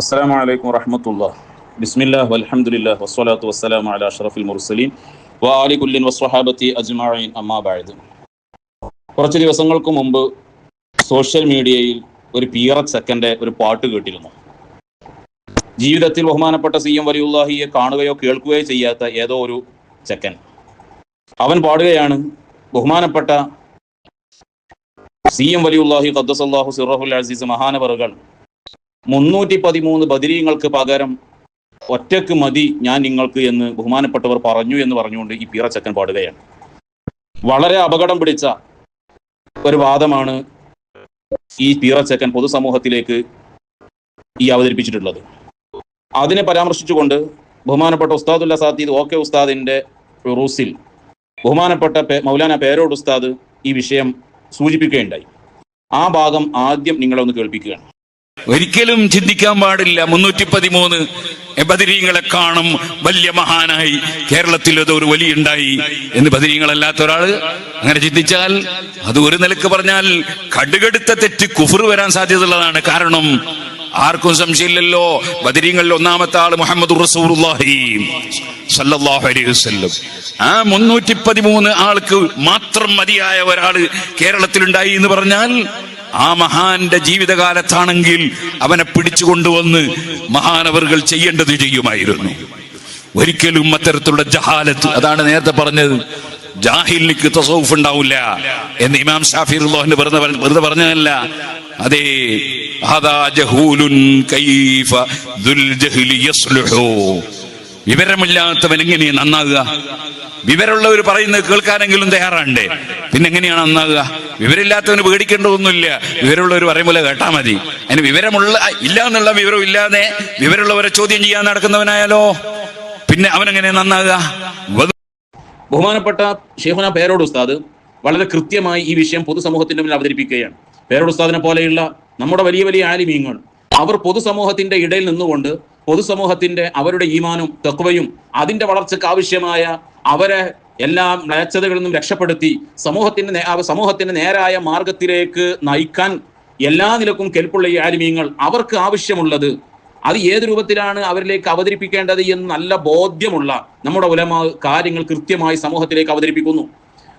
അസ്സാം വലൈക്കും വറഹമത്തുള്ള ബിസ്മില്ലാ അലഹമുല്ല വസ്സലാത്തു വസ്സലാമു അലാ അഷറഫുൽ മുർസലീൻ. വ ആലി കുല്ലിൻ വസ്വഹാബത്തി അജ്മാഇൻ അമ്മാ ബഅദ്. കുറച്ച് ദിവസങ്ങൾക്ക് മുമ്പ് സോഷ്യൽ മീഡിയയിൽ ഒരു പീറത്ത് സെക്കൻഡ് ഒരു പാട്ട് കേട്ടിരുന്നു. ജീവിതത്തിൽ ബഹുമാനപ്പെട്ട സി എം വലിയുല്ലാഹിയെ കാണുകയോ കേൾക്കുകയോ ചെയ്യാത്ത ഏതോ ഒരു ചെക്കൻ. അവൻ പാടുകയാണ് ബഹുമാനപ്പെട്ട സി എം വലിയുല്ലാഹി ഖദ്ദസല്ലാഹു സിറഹുൽ അസീസ് മഹാനവറുകൾ മുന്നൂറ്റി പതിമൂന്ന് ബദിരീങ്ങൾക്ക് പകരം ഒറ്റയ്ക്ക് മതി ഞാൻ നിങ്ങൾക്ക് എന്ന് ബഹുമാനപ്പെട്ടവർ പറഞ്ഞു എന്ന് പറഞ്ഞുകൊണ്ട് ഈ പീറച്ചക്കൻ പാടുകയാണ്. വളരെ അപകടം പിടിച്ച ഒരു വാദമാണ് ഈ പീറച്ചക്കൻ പൊതുസമൂഹത്തിലേക്ക് ഈ അവതരിപ്പിച്ചിട്ടുള്ളത്. അതിനെ പരാമർശിച്ചുകൊണ്ട് ബഹുമാനപ്പെട്ട ഉസ്താദുല്ല സാത്തീദ് ഓക്കെ ഉസ്താദിന്റെ റൂസിൽ ബഹുമാനപ്പെട്ട മൗലാന പേരോട് ഉസ്താദ് ഈ വിഷയം സൂചിപ്പിക്കുകയുണ്ടായി. ആ ഭാഗം ആദ്യം നിങ്ങളെ ഒന്ന് കേൾപ്പിക്കുകയാണ്. ഒരിക്കലും ചിന്തിക്കാൻ പാടില്ല. മുന്നൂറ്റി പതിമൂന്ന് ബദിരീങ്ങളെ കാണും. വലിയ മഹാനായി. കേരളത്തിൽ അത് ഒരു വലിയ ഉണ്ടായി എന്ന് ബദിരീങ്ങളല്ലാത്ത ഒരാൾ അങ്ങനെ ചിന്തിച്ചാൽ അത് ഒരു നിലയ്ക്ക് പറഞ്ഞാൽ കടുകടുത്ത തെറ്റ് കുഫർ വരാൻ സാധ്യതയുള്ളതാണ്. കാരണം ആർക്കും സംശയമില്ലല്ലോ. ബദിരീങ്ങളിൽ ഒന്നാമത്തെ ആൾ മുഹമ്മദ് വസല്ലം. ആ മുന്നൂറ്റി പതിമൂന്ന് ആൾക്ക് മാത്രം മതിയായ ഒരാൾ കേരളത്തിലുണ്ടായി എന്ന് പറഞ്ഞാൽ ആ മഹാന്റെ ജീവിതകാലത്താണെങ്കിൽ അവനെ പിടിച്ചുകൊണ്ടുവന്ന് മഹാനവറുകൾ ചെയ്യേണ്ടത് ചെയ്യുമായിരുന്നു. ഒരിക്കലും അത്തരത്തിലുള്ള ജഹാലത്ത് അതാണ് നേരത്തെ പറഞ്ഞത് ജാഹിലിക്ക് തസൗഫ് ഉണ്ടാവില്ല എന്ന് ഇമാം ഷാഫി വെറുതെ വെറുതെ പറഞ്ഞതല്ല. അതേ വിവരമില്ലാത്തവൻ എങ്ങനെയാ നന്നാകുക വിവരമുള്ളവർ പറയുന്നത് കേൾക്കാനെങ്കിലും തയ്യാറാണ്ടേ പിന്നെ എങ്ങനെയാണ് നന്നാകുക വിവരമില്ലാത്തവന് പേടിക്കേണ്ടതൊന്നുമില്ല. വിവരമുള്ളവർ പറയും പോലെ കേട്ടാ മതി. അതിന് വിവരമുള്ള ഇല്ല എന്നുള്ള വിവരം ഇല്ലാതെ വിവരമുള്ളവരെ ചോദ്യം ചെയ്യാൻ നടക്കുന്നവനായാലോ? പിന്നെ അവൻ എങ്ങനെ നന്നാകുക ബഹുമാനപ്പെട്ട ഷെയ്ഖുന പേരോട് ഉസ്താദ് വളരെ കൃത്യമായി ഈ വിഷയം പൊതുസമൂഹത്തിന്റെ മുന്നിൽ അവതരിപ്പിക്കുകയാണ്. പേരോട് ഉസ്താദിനെ പോലെയുള്ള നമ്മുടെ വലിയ വലിയ ആലിമീങ്ങൾ അവർ പൊതുസമൂഹത്തിന്റെ ഇടയിൽ നിന്നുകൊണ്ട് പൊതുസമൂഹത്തിന്റെ അവരുടെ ഈമാനും തക്വയും അതിന്റെ വളർച്ചയ്ക്ക് ആവശ്യമായ അവരെ എല്ലാ മ്ലേച്ഛതകളിൽ നിന്നും രക്ഷപ്പെടുത്തി സമൂഹത്തിന്റെ സമൂഹത്തിന്റെ നേരായ മാർഗത്തിലേക്ക് നയിക്കാൻ എല്ലാ നിലക്കും കെൽപ്പുള്ള ഈ ആലിമീങ്ങൾ അവർക്ക് ആവശ്യമുള്ളത്. അത് ഏത് രൂപത്തിലാണ് അവരിലേക്ക് അവതരിപ്പിക്കേണ്ടത് എന്ന് നല്ല ബോധ്യമുള്ള നമ്മുടെ ഉലമ കാര്യങ്ങൾ കൃത്യമായി സമൂഹത്തിലേക്ക് അവതരിപ്പിക്കുന്നു.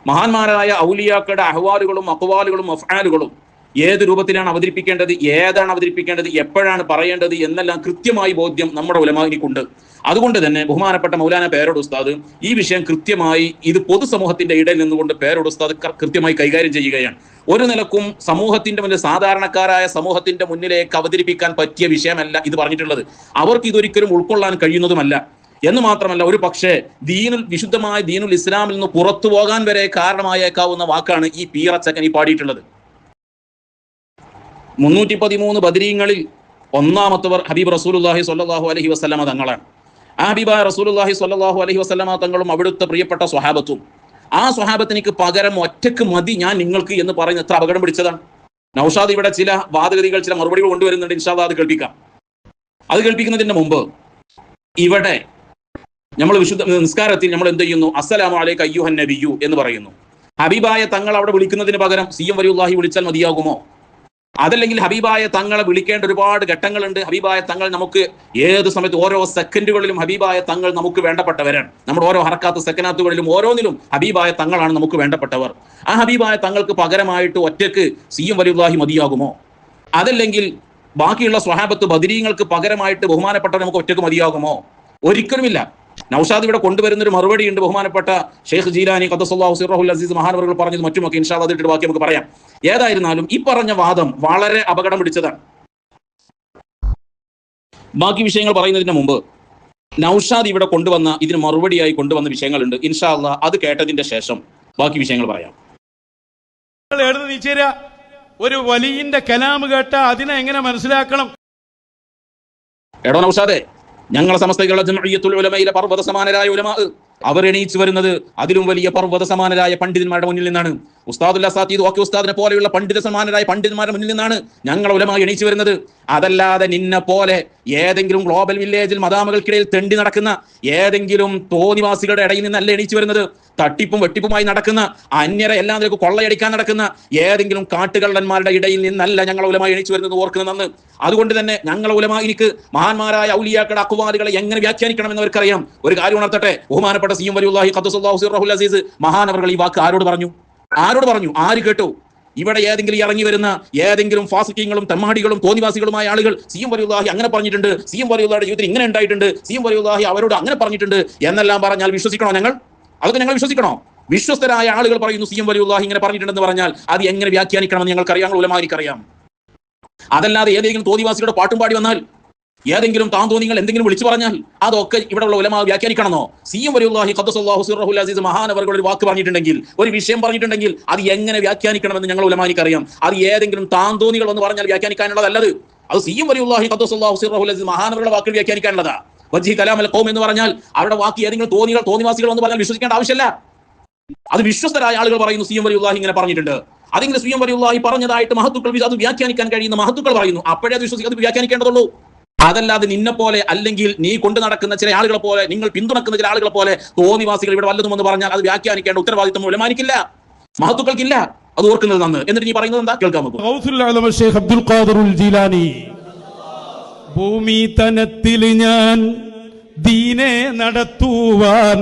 മഹാന്മാരായ ഔലിയാക്കളുടെ അഹ്വാലുകളും അക്വാലുകളും അഫ്ആലുകളും ഏത് രൂപത്തിലാണ് അവതരിപ്പിക്കേണ്ടത്? ഏതാണ് അവതരിപ്പിക്കേണ്ടത്? എപ്പോഴാണ് പറയേണ്ടത്? എന്നെല്ലാം കൃത്യമായി ബോധ്യം നമ്മുടെ ഉലമാനിക്കുണ്ട്. അതുകൊണ്ട് തന്നെ ബഹുമാനപ്പെട്ട മൗലാന പേരോട് ഉസ്താദ് ഈ വിഷയം കൃത്യമായി ഇത് പൊതുസമൂഹത്തിന്റെ ഇടയിൽ നിന്നുകൊണ്ട് പേരോട് ഉസ്താദ് കൃത്യമായി കൈകാര്യം ചെയ്യുകയാണ്. ഒരു നിലക്കും സമൂഹത്തിന്റെ മുന്നിൽ സാധാരണക്കാരായ സമൂഹത്തിന്റെ മുന്നിലേക്ക് അവതരിപ്പിക്കാൻ പറ്റിയ വിഷയമല്ല ഇത് പറഞ്ഞിട്ടുള്ളത്. അവർക്ക് ഇതൊരിക്കലും ഉൾക്കൊള്ളാൻ കഴിയുന്നതുമല്ല. എന്ന് മാത്രമല്ല ഒരു പക്ഷേ ദീനുൽ വിശുദ്ധമായ ദീനുൽ ഇസ്ലാമിൽ നിന്ന് പുറത്തു പോകാൻ വരെ കാരണമായേക്കാവുന്ന വാക്കാണ് ഈ പീറച്ചക്കൻ ഈ പാടിയിട്ടുള്ളത്. മുന്നൂറ്റി പതിമൂന്ന് ബദരീങ്ങളിൽ ഒന്നാമത്തവർ ഹബീബ് റസൂലുല്ലാഹി സ്വല്ലല്ലാഹു അലഹി വസ്ലമ തങ്ങളാണ്. ആ ഹബീബ റസൂലുല്ലാഹി സ്വല്ലല്ലാഹു അലഹി വസല്ലമ തങ്ങളും അവിടുത്തെ പ്രിയപ്പെട്ട സ്വഹാബത്തും. ആ സ്വഹാബത്തിനിക്ക് പകരം ഒറ്റയ്ക്ക് മതി ഞാൻ നിങ്ങൾക്ക് എന്ന് പറയുന്ന എത്ര അപകടം പിടിച്ചതാണ്. നൌഷാദ് ഇവിടെ ചില വാദഗതികൾ ചില മറുപടികൾ കൊണ്ടുവരുന്നുണ്ട്. ഇൻഷാദ് അത് കേൾപ്പിക്കാം. അത് കേൾപ്പിക്കുന്നതിന് മുമ്പ് ഇവിടെ നമ്മൾ വിശുദ്ധ നിസ്കാരത്തിൽ നമ്മൾ എന്ത് ചെയ്യുന്നു? അസ്സലാമു അലൈക്ക് അയ്യുഹൻ നബിയു എന്ന് പറയുന്നു. ഹബീബായ തങ്ങൾ അവിടെ വിളിക്കുന്നതിന് പകരം സി എം വലിയുല്ലാഹി വിളിച്ചാൽ മതിയാകുമോ? അതല്ലെങ്കിൽ ഹബീബായ തങ്ങളെ വിളിക്കേണ്ട ഒരുപാട് ഘട്ടങ്ങളുണ്ട്. ഹബീബായ തങ്ങൾ നമുക്ക് ഏത് സമയത്ത് ഓരോ സെക്കൻഡുകളിലും ഹബീബായ തങ്ങൾ നമുക്ക് വേണ്ടപ്പെട്ടവരാണ്. നമ്മുടെ ഓരോ ഹറക്കാത്ത സെക്കനാത്തുകളിലും ഓരോന്നിലും ഹബീബായ തങ്ങളാണ് നമുക്ക് വേണ്ടപ്പെട്ടവർ. ആ ഹബീബായ തങ്ങൾക്ക് പകരമായിട്ട് ഒറ്റയ്ക്ക് സി എം വലിയുള്ളാഹി മതിയാകുമോ? അതല്ലെങ്കിൽ ബാക്കിയുള്ള സ്വഹാബത്ത് ബദിരീങ്ങൾക്ക് പകരമായിട്ട് ബഹുമാനപ്പെട്ടവർ നമുക്ക് ഒറ്റയ്ക്ക് മതിയാകുമോ? ഒരിക്കലുമില്ല. നൌഷാദ് ഇവിടെ കൊണ്ടുവരുന്ന ഒരു മറുപടി ഉണ്ട് ബഹുമാനപ്പെട്ട ഷെയ്ഖ് ജീലാനി ഖദ്ദസല്ലാഹു സിറഹുൽ അസീസ് മഹാനവറുകൾ പറഞ്ഞത് മറ്റുമൊക്കെ ഇൻഷാദ് അതിട്ട് ബാക്കി നമുക്ക് പറയാം. ഏതായിരുന്നാലും ഈ പറഞ്ഞ വാദം വളരെ അപകടം പിടിച്ചതാണ്. ബാക്കി വിഷയങ്ങൾ പറയുന്നതിന് മുമ്പ് നൌഷാദ് ഇവിടെ കൊണ്ടുവന്ന ഇതിന് മറുപടിയായി കൊണ്ടുവന്ന വിഷയങ്ങളുണ്ട്. ഇൻഷാ അള്ളാ അത് കേട്ടതിന്റെ ശേഷം ബാക്കി വിഷയങ്ങൾ പറയാം. ഒരു വലിയന്റെ കലാം കേട്ട അതിനെ എങ്ങനെ മനസ്സിലാക്കണം? എടോ നൌഷാദെ ഞങ്ങളെ സമസ്തകളുടെ ജംഇയ്യത്തുൽ ഉലമയിലെ പർവത സമാനരായ അവർ എണീച്ചു വരുന്നത് അതിലും വലിയ പർവത സമാനരായ പണ്ഡിതന്മാരുടെ മുന്നിൽ നിന്നാണ്. ഉസ്താദുല്ല സാത്തീദ് ഓക്കെ ഉസ്താദിനെ പോലെയുള്ള പണ്ഡിത സമാനരായ പണ്ഡിതന്മാരുടെ മുന്നിൽ നിന്നാണ് ഞങ്ങൾ ഉലമായി എണീച്ചു വരുന്നത്. അതല്ലാതെ നിന്നെ പോലെ ഏതെങ്കിലും ഗ്ലോബൽ വില്ലേജിൽ മതാമകൾക്കിടയിൽ തെണ്ടി നടക്കുന്ന ഏതെങ്കിലും തോന്നിവാസികളുടെ ഇടയിൽ നിന്നല്ല എണീച്ചു വരുന്നത്. തട്ടിപ്പും വെട്ടിപ്പുമായി നടക്കുന്ന അന്യരെ എല്ലാം നിനക്ക് കൊള്ളയടിക്കാൻ നടക്കുന്ന ഏതെങ്കിലും കാട്ടുകള്ളന്മാരുടെ ഇടയിൽ നിന്നല്ല ഞങ്ങൾ ഉലമായി എണീച്ചു വരുന്നത് ഓർക്കുന്നതെന്ന്. അതുകൊണ്ട് തന്നെ ഞങ്ങൾ ഉലമായിനിക്ക് മഹാന്മാരായ ഔലിയാക്കളുടെ അക്കുവാദികളെ എങ്ങനെ വ്യാഖ്യാനിക്കണമെന്ന് അവർക്കറിയാം. ഒരു കാര്യം ഉണർത്തട്ടെ. ബഹുമാനപ്പെട്ട സിയും വലിയുല്ലാഹി ഖദ്ദസുല്ലാഹു സിർറഹുൽ അസീസ് മഹാനവർകൾ ഈ വാക്ക് ആരോട് പറഞ്ഞു? ആരോട് പറഞ്ഞു? ആര് കേട്ടു? ഇവിടെ ഏതെങ്കിലും ഇറങ്ങി വരുന്ന ഏതെങ്കിലും ഫാസിക്കങ്ങളും തെമ്മാടികളും തോന്നിവാസികളുമായ ആളുകൾ സി എം വലിയുല്ലാഹി അങ്ങനെ പറഞ്ഞിട്ടുണ്ട് സി എം വലിയുള്ളാഹിയുടെ ജീവിതത്തിൽ ഇങ്ങനെ ഉണ്ടായിട്ടുണ്ട് സി എം വലിയുല്ലാഹി അവരോട് അങ്ങനെ പറഞ്ഞിട്ടുണ്ട് എന്നെല്ലാം പറഞ്ഞാൽ വിശ്വസിക്കണോ ഞങ്ങൾ? അതൊക്കെ ഞങ്ങൾ വിശ്വസിക്കണോ? വിശ്വസ്തരായ ആളുകൾ പറയുന്നു സി എം വലിയുല്ലാഹി ഇങ്ങനെ പറഞ്ഞിട്ടുണ്ടെന്ന് പറഞ്ഞാൽ അത് എങ്ങനെ വ്യാഖ്യാനിക്കണമെന്ന് ഞങ്ങൾക്കറിയാം ഉലമാരിക്കറിയാം അതല്ലാതെ ഏതെങ്കിലും തോന്നിവാസികളുടെ പാട്ടും പാടി വന്നാൽ ഏതെങ്കിലും താന്തോന്നിങ്ങൾ എന്തെങ്കിലും വിളിച്ചു പറഞ്ഞാൽ അതൊക്കെ ഇവിടെയുള്ള ഉലമ വ്യാഖ്യാനിക്കണമെന്നോ സി എം വലിയുല്ലാഹി ഖദ്ദസല്ലാഹു അസീസ് മഹാനവർകൾ ഒരു വാക്ക് പറഞ്ഞിട്ടുണ്ടെങ്കിൽ ഒരു വിഷയം പറഞ്ഞിട്ടുണ്ടെങ്കിൽ അത് എങ്ങനെ വ്യാഖ്യാനിക്കണമെന്ന് ഞങ്ങൾ ഉലമാനിക്ക് അറിയാം അത് ഏതെങ്കിലും താന്തോന്നികൾ എന്ന് പറഞ്ഞാൽ വ്യാഖ്യാനിക്കാനുള്ളതല്ലത്. അത് സി എം വലിയുല്ലാഹി ഖദ്ദസല്ലാഹു അസീസ് മഹാനവരുടെ വാക്കുകൾ വ്യാഖ്യാനിക്കാനുള്ളതാ. വജി കലാം അൽ ഖൗം എന്ന് പറഞ്ഞാൽ അവരുടെ വാക്ക് ഏതെങ്കിലും തോന്നികൾ തോന്നിവാസികൾ എന്ന് പറഞ്ഞാൽ വിശ്വസിക്കേണ്ട ആവശ്യമില്ല. അത് വിശ്വസ്തരായ ആളുകൾ പറയുന്നു സി എം വലിയുല്ലാഹി ഇങ്ങനെ പറഞ്ഞിട്ടുണ്ട്. അതിങ്ങനെ സി എം വലിയുല്ലാഹി പറഞ്ഞതായിട്ട് മഹത്തുക്കൾ അത് വ്യാഖ്യാനിക്കാൻ കഴിയുന്ന മഹത്തുക്കൾ പറയുന്നു. അപ്പോഴേ അത് വിശ്വസിക്കുക അത് വ്യാഖ്യാനിക്കേണ്ടതുള്ളൂ. അതല്ലാതെ നിന്നെ പോലെ അല്ലെങ്കിൽ നീ കൊണ്ടു നടക്കുന്ന ചില ആളുകളെ പോലെ നിങ്ങൾ പിന്തുണക്കുന്ന ചില ആളുകളെ പോലെ തോന്നിവാസികൾ ഇവിടെ വല്ലതും എന്ന് പറഞ്ഞാൽ അത് വ്യാഖ്യാനിക്കേണ്ട ഉത്തരവാദിത്വം ഉലമാനിക്കില്ല മഹത്തുക്കൾക്കില്ല അത് ഓർക്കുന്നത് നന്ന്. എന്നിട്ട് നീ പറയുന്നത് എന്താ? കേൾക്കാൻ അബ്ദുൽ ജീലാനി. ഭൂമി തനത്തിൽ ഞാൻ ദീനെ നടത്തുവാൻ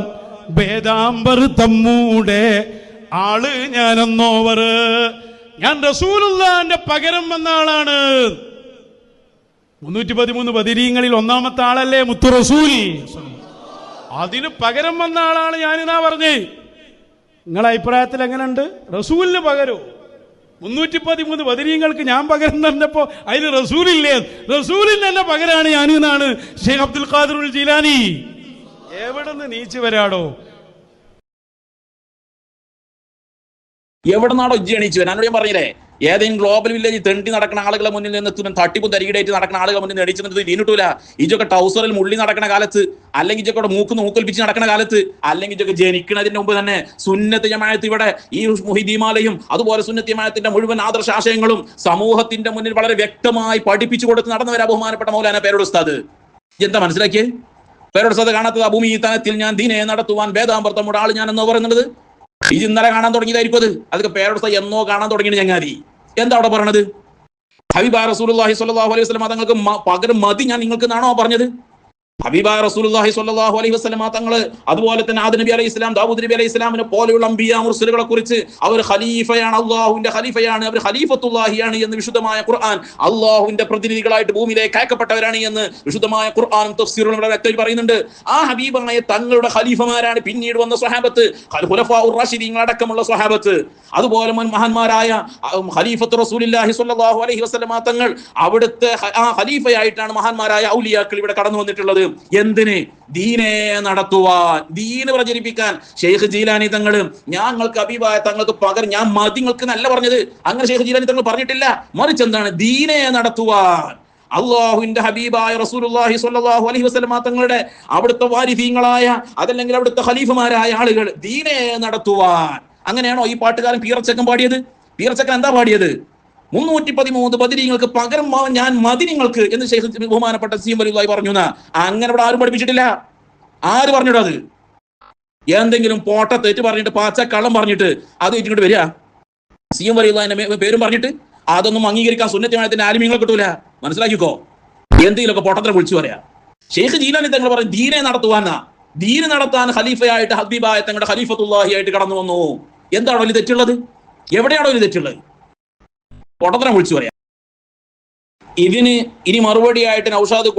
വേദാംബർ തമ്മൂടെ ആൾ ഞാനെന്നോവർ. ഞാൻ റസൂലുള്ളാന്റെ പകരം വന്ന ആളാണ്. മുന്നൂറ്റി പതിമൂന്ന് പതിരീങ്ങളിൽ ഒന്നാമത്തെ ആളല്ലേ മുത്തു റസൂൽ? അതിന് പകരം വന്ന ആളാണ് ഞാനിതാ പറഞ്ഞേ. നിങ്ങളെ അഭിപ്രായത്തിൽ എങ്ങനെയുണ്ട്? റസൂലിന് പകരോ? മുന്നൂറ്റി പതിമൂന്ന് ബദരീങ്ങൾക്ക് ഞാൻ പകരം തന്നപ്പോ അതിന് റസൂലില്ലേ? റസൂലിന് തന്നെ പകരാണ് ഞാൻ എന്നാണ് ഷെയ്ഖ് അബ്ദുൽ ഖാദിറുൽ ജീലാനി. എവിടെ നിന്ന് നീച്ചു വരാടോ? എവിടെ നിന്നാണോ എണീച്ചു വരാൻ? ഞാൻ പറഞ്ഞില്ലേ? ഏതെങ്കിലും ഗ്ലോബൽ വില്ലേജ് തെണ്ടി നടക്കുന്ന ആളുകളെ മുന്നിൽ നിന്ന് എത്തുന്ന തട്ടിപ്പും തരികിടേറ്റ് നടക്കുന്ന ആളുകളെ മുന്നിൽ നിന്ന് എണീച്ചു നിന്നിട്ട് വീണിട്ടൂല ഇജൊക്കെ ടൗസറിൽ മുള്ളി നടക്കുന്ന കാലത്ത് അല്ലെങ്കിൽ ഇജൊക്കെ മൂക്ക് മൂക്കൊൽപ്പിച്ച് നടക്കുന്ന കാലത്ത് അല്ലെങ്കിൽ ഇജൊക്കെ ജനിക്കുന്നതിന് മുമ്പ് തന്നെ സുന്നത്ത് ഇവിടെ ഈ മുഹിദീമാലയും അതുപോലെ സുന്നത്ത് ജമായത്തിന്റെ മുഴുവൻ ആദർശാശയങ്ങളും സമൂഹത്തിന്റെ മുന്നിൽ വളരെ വ്യക്തമായി പഠിപ്പിച്ചു കൊടുത്ത് നടന്നവരാ ബഹുമാനപ്പെട്ട മൗലാന പേരോട് ഉസ്താദ്. എന്താ മനസ്സിലാക്കിയേ? പേരോട് ഉസ്താദ് കാണാത്തത് അഭൂമി ഈ തനത്തിൽ ഞാൻ ദീനെ നടത്തുവാൻ വേദാമ്പർത്തമുടെ ആൾ ഞാൻ എന്ന് പറയുന്നത് ഇത് ഇന്നലെ കാണാൻ തുടങ്ങിയതായിരിക്കും അത്. അതൊക്കെ പേരോട് എന്നോ കാണാൻ തുടങ്ങിയത് ചങ്ങാതി. എന്താ അവിടെ പറയണത്? ഹബീബ റസൂലുള്ളാഹി സ്വല്ലല്ലാഹു അലൈഹി വസല്ലം തങ്ങൾക്ക് പകരം മതി ഞാൻ നിങ്ങൾക്ക് എന്നാണോ പറഞ്ഞത്? ഹബീബ റസൂലുള്ളാഹി സ്വല്ലല്ലാഹു അലൈഹി വസല്ലമ തങ്ങൾ അതുപോലെ തന്നെ ആദ നബി അലൈഹി ഇസ്ലാം ദാവൂദ് നബി അലൈഹി ഇസ്ലാമിനെ പോലെയുള്ള അമ്പിയ മുർസലുകളെ കുറിച്ച് അവർ ഖലീഫയാണ് അള്ളാഹുവിന്റെ ഖലീഫയാണ് അവർ ഖലീഫത്തുല്ലാഹിയാണ് എന്ന് വിശുദ്ധമായ ഖുർആൻ അള്ളാഹുവിന്റെ പ്രതിനിധികളായിട്ട് ഭൂമിയിലേക്ക് അയക്കപ്പെട്ടവരാണ് എന്ന് വിശുദ്ധമായ ഖുർആനും തഫ്സീറുകളും ഇവിടെ വ്യക്തമായി പറയുന്നുണ്ട്. ആ ഹബീബായ തങ്ങളുടെ ഖലീഫമാരാണ് പിന്നീട് വന്ന സ്വഹാബത്ത് റാഷിദീങ്ങൾ അടക്കമുള്ള സ്വഹാബത്ത്. അതുപോലെ മഹാന്മാരായ ഖലീഫത്ത് റസൂലില്ലാഹി സ്വല്ലല്ലാഹു അലൈഹി വസല്ലമ തങ്ങൾ അവിടുത്തെ ആ ഖലീഫയായിട്ടാണ് മഹാന്മാരായ ഔലിയാക്കൾ ഇവിടെ കടന്നു വന്നിട്ടുള്ളത്. എന്തിന്? ദീനെ നടത്തുവാൻ ദീന് പ്രചരിപ്പിക്കാൻ. ഷെയ്ഖ് ജീലാനി തങ്ങൾ ഞങ്ങൾക്ക് അഭിപ്രായ തങ്ങൾക്ക് പകരം ഞാൻ മതിങ്ങൾക്ക് നല്ല പറഞ്ഞത്. അങ്ങനെ ഷെയ്ഖ് ജീലാനി തങ്ങൾ പറഞ്ഞിട്ടില്ല. മറിച്ച് എന്താണ്? ദീനെ നടത്തുവാൻ. അള്ളാഹുവിന്റെ ഹബീബായ റസൂലുള്ളാഹി സ്വല്ലല്ലാഹു അലൈഹി വസല്ലമ തങ്ങളുടെ അവിടുത്തെ വാരിഫീങ്ങളായ അതല്ലെങ്കിൽ അവിടുത്തെ ഖലീഫമാരായ ആളുകൾ ദീനെ നടത്തുവാൻ. അങ്ങനെയാണോ ഈ പാട്ടുകാരൻ പീറച്ചക്കൻ പാടിയത്? പീറച്ചക്കൻ എന്താ പാടിയത്? മുന്നൂറ്റി പതിമൂന്ന് ബദിരീങ്ങൾക്ക് പകരം ഞാൻ മദിനിങ്ങൾക്ക് എന്ന് ശേഷം ബഹുമാനപ്പെട്ട സി എം വലിയ പറഞ്ഞു അങ്ങനെ ഇവിടെ ആരും പഠിപ്പിച്ചിട്ടില്ല. ആര് പറഞ്ഞിട്ടോ അത്? എന്തെങ്കിലും പോട്ട തെറ്റ് പറഞ്ഞിട്ട് പാച്ച കള്ളം പറഞ്ഞിട്ട് അത് ഇങ്ങോട്ട് വരിക? സി എം വലിയ പേരും പറഞ്ഞിട്ട് അതൊന്നും അംഗീകരിക്കാൻ സുന്നത്യമായതിന്റെ ആലിമ്യങ്ങൾ കിട്ടൂല. മനസ്സിലാക്കിക്കോ? എന്തെങ്കിലുമൊക്കെ പൊട്ടത്തിനെ വിളിച്ചു പറയാ. ഷെയ്ഖ് ജീലാനി തങ്ങൾ പറഞ്ഞു ദീനെ നടത്തുവാനാ ദീന് നടത്താൻ ഖലീഫയായിട്ട് ഹബീബായ തങ്ങളുടെ ഖലീഫത്തുല്ലാഹി ആയിട്ട് കടന്നു വന്നു. എന്താണോ വലിയ തെറ്റുള്ളത്? എവിടെയാണോ വലിയ തെറ്റുള്ളത്? പൊട്ടത്തിനെ വിളിച്ചു പറയാം. ഇതിന് ഇനി മറുപടിയായിട്ട് നൗഷാദ്